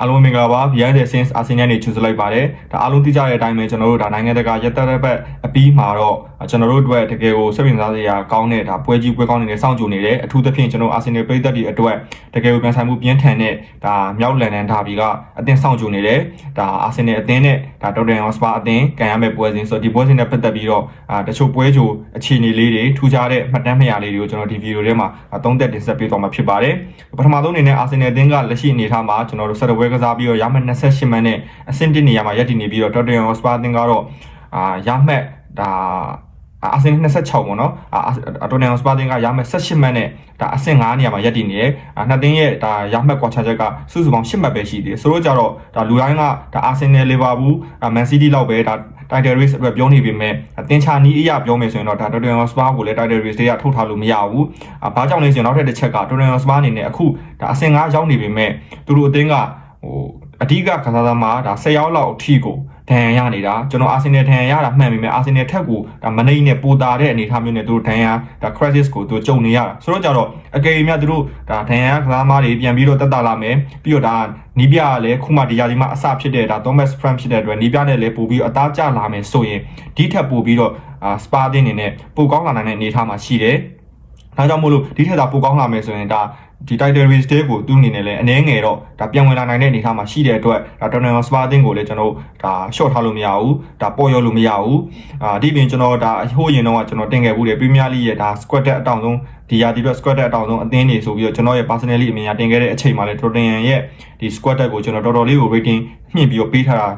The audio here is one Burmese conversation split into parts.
အားလုံးမင်္ဂလာပါ behind the scenes Arsenal နေချူစလိုက်ပါတယ်ဒါအားလုံးသိကြတဲ့အတိုင်းပဲကျွန်တော်တို့ဒါနိုင်ငံတကာရက်သက်တဲ့ဘက်အပြီးမှာတော့ကျွန်တော်တို့အတွက်တကယ်ကိုစိတ်ဝင်စားစရာကောင်းတဲ့ဒါပွဲကြီးပွဲကောင်းနေတဲ့စောင့်ကြိုနေတယ်အထူးသဖြင့်ကျွန်တော် Arsenal ပြည်သက်တွေအတွက်တကယ်ကိုပြန်ဆိုင်မှုပြင်းထန်တဲ့ဒါမြောက်လန်ဒန်ဒါဘီကအသင်းစောင့်ကြိုနေတယ်ဒါ Arsenal အသင်းနဲ့ဒါ Tottenham Hotspur အသင်းကန်ရမယ့်ပွဲစဉ်ဆိုတော့ဒီပွဲစဉ်နဲ့ပတ်သက်ပြီးတော့အာတချို့ပွဲကြိုအခြေအနေလေးတွေထူးခြားတဲ့မှတ်တမ်းမှတ်ရလေးတွေကိုကျွန်တော်ဒီဗီဒီယိုထဲမှာသုံးသက်တင်ဆက်ပေးသွားမှာဖြစ်ပါတယ်ပထမဆုံးအနေနဲ့ Arsenal အသင်းကလက်ရှိအနေအထားမှာကျွန်တော်တို့ဆက်တပွဲကစားပြီးတော့ရမှတ်28မှတ်နဲ့အဆင့်1နေရာမှာရပ်တည်နေပြီးတော့ Tottenham Hotspur အသင်းကတော့အာရမှတ်ဒါအာဆင်26ပေါ့နော်အာတိုနန်စပါတင်ကရမှတ်18မှတ်နဲ့ဒါအဆင့်9နေရာမှာရပ်တည်နေတယ်အာနှစ်သင်းရဲ့ဒါရမှတ်ကွာခြားချက်ကစုစုပေါင်း10မှတ်ပဲရှိသေးတယ်ဆိုတော့ကြတော့ဒါလူတိုင်းကဒါအာဆင်နယ်လီဗာပူးမန်စီးတီးလောက်ပဲဒါ title race အတွက်ပြောနေပေမဲ့အသင်းချနီးအရာပြောမယ်ဆိုရင်တော့ဒါ Tottenham Hotspur ကိုလည်း title race တွေကထုတ်ထားလို့မရဘူးအာဘာကြောင့်လဲဆိုရင်နောက်ထပ်တစ်ချက်က Tottenham Hotspur အနေနဲ့အခုဒါအဆင့်9ရောက်နေပေမဲ့သူတို့အသင်းက ဟိုအဓိကကစားသမားဒါ10ရောက်လောက်အထိကိုဒဏ်ရာရနေတာကျွန်တော်အာဆင်နယ်ဒဏ်ရာရတာမှန်ပြီမဲ့အာဆင်နယ်ထက်ကိုဒါမနိုင်နဲ့ပိုတာတဲ့အနေအထားမျိုးနဲ့သူတို့ဒဏ်ရာဒါ crisis ကိုသူကြုံနေရတာဆိုတော့ကြတော့အကယ်၍များသူတို့ဒါဒဏ်ရာကစားသမားတွေပြန်ပြီးတော့တက်တာလာမယ်ပြီးတော့ဒါနီးပြကလည်းခုမှဒီယာဒီမှာအစဖြစ်တဲ့ဒါ Thomas Frank ဖြစ်တဲ့အတွက်နီးပြနဲ့လည်းပို့ပြီးအသားကျလာမယ်ဆိုရင်ဒီထက်ပို့ပြီးတော့အာစပါတင်းနေနဲ့ပိုကောင်းလာနိုင်တဲ့အနေအထားမှာရှိတယ် ဒါကြောင့်မို့လို့ဒီထက်သာပိုကောင်းလာမယ်ဆိုရင်ဒါဒီ title race day ကိုသူ့အနေနဲ့လည်းအနည်းငယ်တော့ဒါပြန်ဝင်လာနိုင်တဲ့အနေအထားမှာရှိတဲ့အတွက်ဒါ Tottenham Hotspur အသင်းကိုလည်းကျွန်တော်ဒါ short ထားလို့မရဘူးဒါပေါ်ရောလို့မရဘူးအာဒီပြင်ကျွန်တော်ဒါဟိုးရင်တော့ကျွန်တော်တင်ခဲ့ဘူးတယ် Premier League ရဲ့ဒါ squad တက်အတောင်ဆုံးဒီရာဒီအတွက် squad တက်အတောင်ဆုံးအသင်းတွေဆိုပြီးတော့ကျွန်တော်ရဲ့ personally အမြင်အရတင်ခဲ့တဲ့အချိန်မှာလည်း Tottenham ရဲ့ဒီ squad တက်ကိုကျွန်တော်တော်တော်လေးကို rating မြင့်ပြီးတော့ပေးထားတာ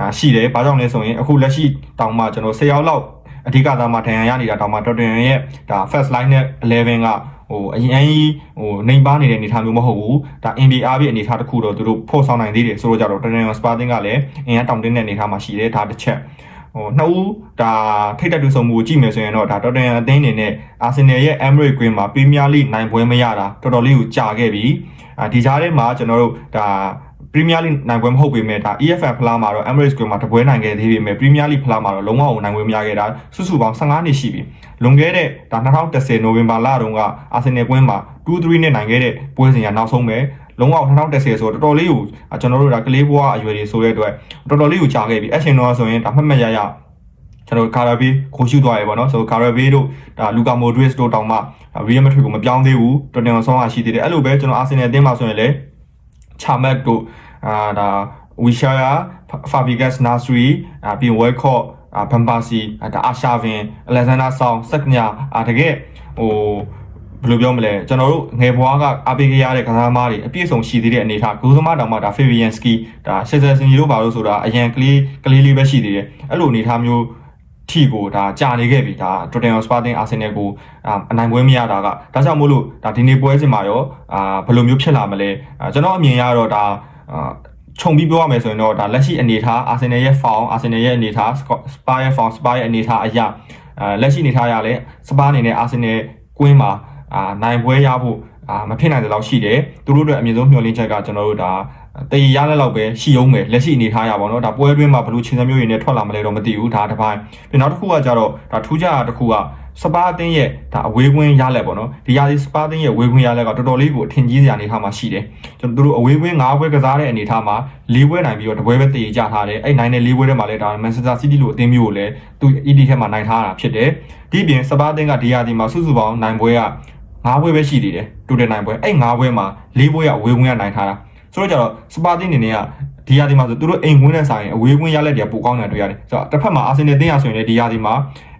အာရှိတယ်။ဘာကြောင့်လဲဆိုရင်အခုလက်ရှိတောင်မှကျွန်တော်10ရောက်လောက် အဓိကသားမှာထန်ရရနေတာတောင်မှ Tottenham ရဲ့ဒါ first line နဲ့11ကဟိုအရင်ကြီးဟိုနှိမ်ပါနေတဲ့အနေအထားမျိုးမဟုတ်ဘူးဒါ NBA ပြည့်အနေအထားတစ်ခုတော့သူတို့ဖော်ဆောင်နိုင်သေးတယ်ဆိုတော့ကြတော့ Tottenham Sporting ကလည်းအင်အားတောင်တင်းတဲ့အနေအထားမှာရှိတယ်ဒါတစ်ချက်ဟိုနှစ်ဦးဒါထိတ်တက်တူဆုံမှုကိုကြည့်မယ်ဆိုရင်တော့ဒါ Tottenham အသင်းအနေနဲ့ Arsenal ရဲ့ Emirates Green မှာ Premier League နိုင်ပွဲမရတာတော်တော်လေးကိုကြာခဲ့ပြီအာဒီကြားထဲမှာကျွန်တော်တို့ဒါ Premier League နိုင်ပွဲမဟုတ်ပေမဲ့ဒါ EFL ဖလားမှာတော့ Emirates Green မှာတပွဲနိုင်ခဲ့သေးပေမဲ့ Premier League ဖလားမှာတော့လုံးဝအောင်နိုင်ပွဲမရခဲ့တာစုစုပေါင်း15နှစ်ရှိပြီလွန်ခဲ့တဲ့ဒါ2010နိုဝင်ဘာလတုန်းက Arsenal ကွင်းမှာ2-3နဲ့နိုင်ခဲ့တဲ့ပွဲစဉ်ကနောက်ဆုံးပဲလုံးဝ2010ဆိုတော့တော်တော်လေးကိုကျွန်တော်တို့ဒါကလေးဘွားအရွယ်တွေဆိုတဲ့အတွက်တော်တော်လေးကိုကြာခဲ့ပြီအရှင်တော့ဆိုရင်ဒါမှတ်မှတ်ရရကျွန်တော်ကာရာဘီကိုရှုသွားရပေါ့နော်ဆိုကာရာဘီတို့ဒါလူကာမိုဒရစ်တို့တောင်မှရီယယ်မက်ဒရစ်ကိုမပြောင်းသေးဘူးတော်တင်ဆောင်အားရှိသေးတယ်အဲ့လိုပဲကျွန်တော်အာဆင်နယ်အသင်းမှာဆိုရင်လည်း ချာမက်တို့အာဒါဝီရှာယာဖာဘီဂက်စ်နာစရီအပြင်ဝဲခော့ဘမ်ဘာစီဒါအာရှာဗင်အလက်ဇန်ဒါဆောင်းစက်ညာအာတကယ်ဟိုဘယ်လိုပြောမလဲကျွန်တော်တို့ငယ်ဘွားကအပေးကြရတဲ့ကစားသမားတွေအပြည့်စုံရှိသေးတဲ့အနေအထားဂိုးသမားတောင်မှဒါဖေဗီယန်စကီဒါရှက်ဆယ်စင်ဂျီတို့ပါလို့ဆိုတာအရန်ကလေးကလေးလေးပဲရှိသေးတယ်အဲ့လိုအနေအထားမျိုး ထီကိုဒါကြာနေခဲ့ပြီဒါ Tottenham Sporting Arsenal ကိုအနိုင်ပွဲမရတာကဒါကြောင့်မို့လို့ဒါဒီနေ့ပွဲစဉ်မှာရောအာဘယ်လိုမျိုးဖြစ်လာမလဲကျွန်တော်အမြင်ရတော့ဒါအာခြုံပြီးပြောရမယ်ဆိုရင်တော့ဒါလက်ရှိအနေထားအာဆင်နယ်ရဲ့ form အာဆင်နယ်ရဲ့အနေထား Spa ရဲ့ form Spa ရဲ့အနေထားအရာအဲလက်ရှိအနေထားရလဲ Spa အနေနဲ့အာဆင်နယ်ကွင်းမှာအာနိုင်ပွဲရဖို့အာမဖြစ်နိုင်တဲ့လောက်ရှိတယ်သူတို့အတွက်အမြင့်ဆုံးမျှော်လင့်ချက်ကကျွန်တော်တို့ဒါ တည်ရလက်လောက်ပဲရှိအောင်ပဲလက်ရှိအနေထားရပါတော့ဒါပွဲတွင်းမှာဘလို့ချင်းစမျိုးတွေနဲ့ထွက်လာမလဲတော့မသိဘူးဒါတစ်ပိုင်းပြီးနောက်တစ်ခုကကြတော့ဒါထူးခြားတာတစ်ခုကစပါအသင်းရဲ့ဒါအဝေးကွင်းရလက်ပေါ့နော်ဒီရာသီစပါအသင်းရဲ့ဝေးကွင်းရလက်ကတော်တော်လေးကိုအထင်ကြီးစရာအနေထားမှာရှိတယ်ကျွန်တော်တို့အဝေးကွင်း၅ပွဲကစားတဲ့အနေထားမှာ၄ပွဲနိုင်ပြီးတော့တပွဲပဲတည်ကြထားတယ်အဲ့နိုင်တဲ့၄ပွဲထဲမှာလည်းဒါမန်ချက်စတာစီးတီလိုအသင်းမျိုးကိုလည်းသူ ED ထဲမှာနိုင်ထားတာဖြစ်တယ်ဒီပြင်စပါအသင်းကဒီရာသီမှာစုစုပေါင်းနိုင်ပွဲက၅ပွဲပဲရှိသေးတယ်တူတယ်နိုင်ပွဲအဲ့၅ပွဲမှာ၄ပွဲကဝေးကွင်းကနိုင်ထားတာ ဆိုတော့ကြတော့စပါတင်းနေနေက ဒီရာသီမှာဆိုသူတို့အိမ်ကွင်းနဲ့ဆိုင်အဝေးကွင်းရလက်တွေကပိုကောင်းတယ်တွေ့ရတယ်ဆိုတော့တစ်ဖက်မှာအာဆင်နယ်တင်းရဆိုရင်လည်းဒီရာသီမှာ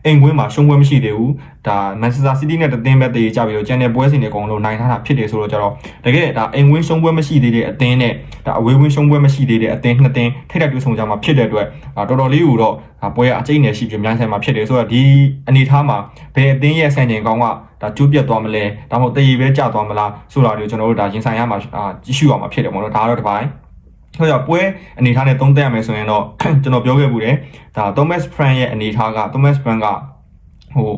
အိမ်ကွင်းမှာရှုံးပွဲမရှိသေးဘူးဒါမန်ချက်စတာစီးတီးနဲ့တသင်းပဲတည်ကြပြီးတော့ကျန်တဲ့ပွဲစဉ်တွေအကုန်လုံးနိုင်ထားတာဖြစ်တယ်ဆိုတော့ကြတော့တကယ်ဒါအိမ်ကွင်းရှုံးပွဲမရှိသေးတဲ့အသင်းနဲ့ဒါအဝေးကွင်းရှုံးပွဲမရှိသေးတဲ့အသင်းနှစ်သင်းထိပ်တိုက်တွေ့ဆုံကြမှာဖြစ်တဲ့အတွက်တော်တော်လေးကိုတော့ပွဲအကျိတ်နယ်ရှိပြီးများဆိုင်မှာဖြစ်တယ်ဆိုတော့ဒီအနေထားမှာဘယ်အသင်းရဲ့ဆန်ကျင်ကောင်းကဒါကျိုးပြတ်သွားမလဲဒါမှမဟုတ်တည်ရည်ပဲကျသွားမလားဆိုတာတွေကိုကျွန်တော်တို့ဒါရင်ဆိုင်ရမှာကြည့်ရှုရမှာဖြစ်တယ်ပေါ့နော်ဒါကတော့တစ်ပိုင်း ဆိုတော့ပွဲအနေထားနဲ့သုံးသပ်ရမယ်ဆိုရင်တော့ကျွန်တော်ပြောခဲ့မှုတယ်ဒါ Thomas Frank ရဲ့အနေထားက Thomas Frank ကဟို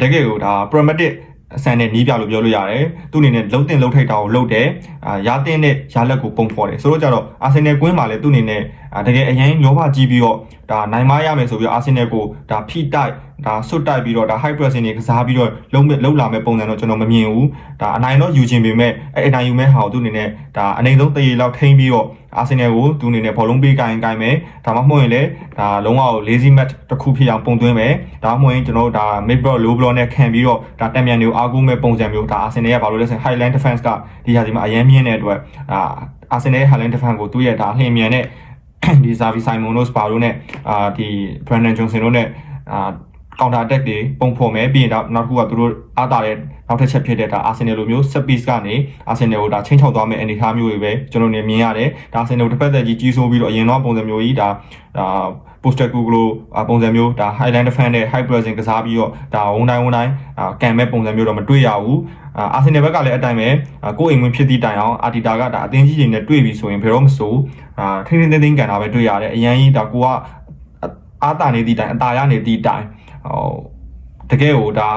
တကယ်ကိုဒါ pragmatic အဆန်နဲ့နီးပြလို့ပြောလို့ရတယ်သူ့အနေနဲ့လှုပ်တင်လှုပ်ထိုက်တာကိုလှုပ်တယ်အာရာတင်တဲ့ရာလက်ကိုပုံဖော်တယ်ဆိုတော့ကြတော့အာဆင်နယ်ကွင်းမှာလည်းသူ့အနေနဲ့တကယ်အရင်ရောပါကြည့်ပြီးတော့ဒါနိုင်မရမယ်ဆိုပြီးအာဆင်နယ်ကိုဒါဖိတိုက်ဒါဆွတ်တိုက်ပြီးတော့ဒါ high pressing တွေကစားပြီးတော့လုံးမဲ့လုံးလာမဲ့ပုံစံတော့ကျွန်တော်မမြင်ဘူးဒါအနိုင်တော့ယူခြင်းပေမဲ့အဲ့အနိုင်ယူမဲ့ဟာကိုသူအနေနဲ့ဒါအနေဆုံးတရေလောက်ထိန်းပြီးတော့ အာဆင်နယ်ကိုသူအနေနဲ့ဘောလုံးပေးကိုင်းကိုင်းမယ်ဒါမှမဟုတ်ရင်လည်းဒါလုံးဝ lazy match တစ်ခုဖြစ်အောင်ပုံသွင်းမယ်ဒါမှမဟုတ်ရင်ကျွန်တော်တို့ဒါ mid block low block နဲ့ခံပြီးတော့ဒါတံမြန်တွေကိုအားကိုးမဲ့ပုံစံမျိုးဒါအာဆင်နယ်ကဘာလို့လဲဆိုရင် highland defense ကဒီဟာဒီမှာအရင်မြင့်တဲ့အတွက်ဒါအာဆင်နယ်ရဲ့ highland defense ကိုသူ့ရဲ့ဒါလှင်မြန်တဲ့ဒီ Xavi Simon တို့ Spa တို့နဲ့အာဒီ Brandon Johnson တို့နဲ့အာ counter attack တွေပုံဖော်မယ်ပြီးရင်တော့နောက်တစ်ခုကသူတို့အားတာတဲ့နောက်တစ်ချက်ဖြစ်တဲ့ဒါ Arsenal လိုမျိုး set piece ကနေ Arsenal ကိုဒါချင်းချောက်သွားမယ့်အနေအထားမျိုးတွေပဲကျွန်တော်နေမြင်ရတယ်ဒါ Arsenal တစ်ဖက်သက်ကြီးကြီးစိုးပြီးတော့အရင်တော့ပုံစံမျိုးကြီးဒါဒါ poster google ပုံစံမျိုးဒါ highland fan နဲ့ high pressing ကစားပြီးတော့ဒါဝုန်းတိုင်းဝုန်းတိုင်းကန်မဲ့ပုံစံမျိုးတော့မတွေ့ရဘူးအာဆင်နယ်ဘက်ကလည်းအတိုင်းပဲကိုယ်အိမ်ဝင်ဖြစ်သည့်တိုင်အောင်အာတီတာကဒါအသင်းကြီးတွေနဲ့တွေ့ပြီဆိုရင်ဘယ်တော့မဆိုအာထိန်းထိန်းသိမ်းသိမ်းကန်တာပဲတွေ့ရတယ်အရန်ကြီးဒါကိုကအာတာနေသည့်တိုင်အတာရနေသည့်တိုင် ဟိုတကယ်ကိုဒါ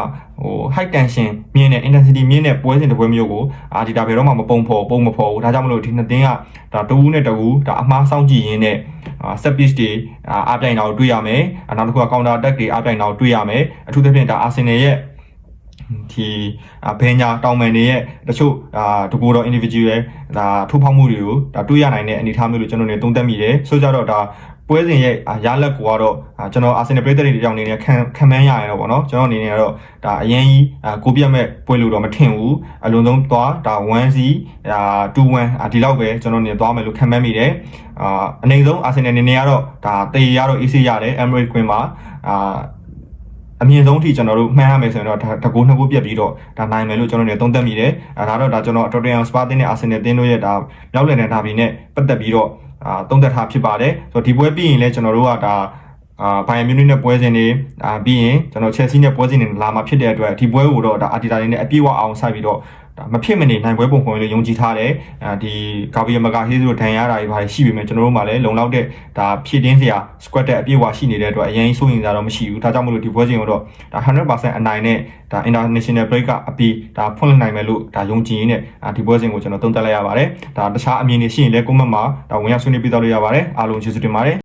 ဟို high tension မြင့်တဲ့ intensity မြင့်တဲ့ပွဲစဉ်တစ်ပွဲမျိုးကိုအာဒီတာဘယ်တော့မှမပုံဖော်ပုံမဖော်ဘူးဒါကြောင့်မလို့ဒီနှစ်သင်းကဒါတဝူးနဲ့တဝူးဒါအမှားစောင့်ကြည့်ရင်းနဲ့အာ set piece တွေအာအပြိုင်တော်တွေ့ရမယ်နောက်တစ်ခုက counter attack တွေအပြိုင်တော်တွေ့ရမယ်အထူးသဖြင့်ဒါ Arsenal ရဲ့ဒီဘယ်ညာတောင်မန်တွေရဲ့တချို့အာတကူတော့ individual ဒါထိုးဖောက်မှုတွေကိုဒါတွေးရနိုင်တဲ့အနေအထားမျိုးလို့ကျွန်တော်နေသုံးသပ်မိတယ်ဆိုကြတော့ဒါ ပွဲစဉ်ရဲ့ရလက်ကိုကတော့ကျွန်တော်အာဆင်နယ်ပရိသတ်တွေတောင်နေနေခံခံမှန်းရရတော့ဗောနော်ကျွန်တော်အနေနဲ့ကတော့ဒါအရင်ကြီးကိုပြတ်မဲ့ပွဲလို့တော့မထင်ဘူးအလုံးစုံသွားဒါ1 C ဒါ2 1ဒီလောက်ပဲကျွန်တော်နေသွားမယ်လို့ခံမှန်းမိတယ်အာအနေဆုံးအာဆင်နယ်နေနေကတော့ဒါတေရတော့ AC ရတယ် Emirates Queen မှာအာအမြင့်ဆုံးထိကျွန်တော်တို့မှန်းရမယ်ဆိုရင်တော့ဒါတကူနှစ်ခုပြတ်ပြီးတော့ဒါနိုင်မယ်လို့ကျွန်တော်နေသုံးသပ်မိတယ်အဲဒါတော့ဒါကျွန်တော် Tottenham Spa တင်းနဲ့ Arsenal တင်းတို့ရဲ့ဒါမြောက်လည်တဲ့ဒါဘီနဲ့ပတ်သက်ပြီးတော့ အာသုံးသပ်ထားဖြစ်ပါတယ်ဆိုတော့ဒီပွဲပြီးရင်လည်းကျွန်တော်တို့ကဒါအာဘိုင်ယန်မြူနစ်နဲ့ပွဲစဉ်တွေအာပြီးရင်ကျွန်တော် Chelsea နဲ့ပွဲစဉ်တွေလာမှာဖြစ်တဲ့အတွက်ဒီပွဲကိုတော့ဒါအာတီတာတွေနဲ့အပြည့်အဝအောင်ဆိုင်ပြီးတော့ ဒါမဖြစ်မနေနိုင်ပွဲပုံပုံလေးယုံကြည်ထားတယ်အဲဒီဂါဗီယယ်မကာဟေးဆိုဒန်ရတာတွေဘာရှိပြီမဲ့ကျွန်တော်တို့မှလည်းလုံလောက်တဲ့ဒါဖြည့်တင်းစရာ squad တဲ့အပြည့်အဝရှိနေတဲ့အတွက်အရင်စိုးရင်ကြတော့မရှိဘူးဒါကြောင့်မလို့ဒီပွဲစဉ်ကိုတော့ဒါ100%အနိုင်နဲ့ဒါ international break ကအပြီးဒါဖွင့်လှစ်နိုင်မယ်လို့ဒါယုံကြည်ရင်းနဲ့ဒီပွဲစဉ်ကိုကျွန်တော်သုံးသပ်လိုက်ရပါတယ်ဒါတခြားအမြင်တွေရှိရင်လည်း comment မှာဒါဝင်ရောက်ဆွေးနွေးပြသလို့ရပါတယ်အားလုံးကျေးဇူးတင်ပါတယ်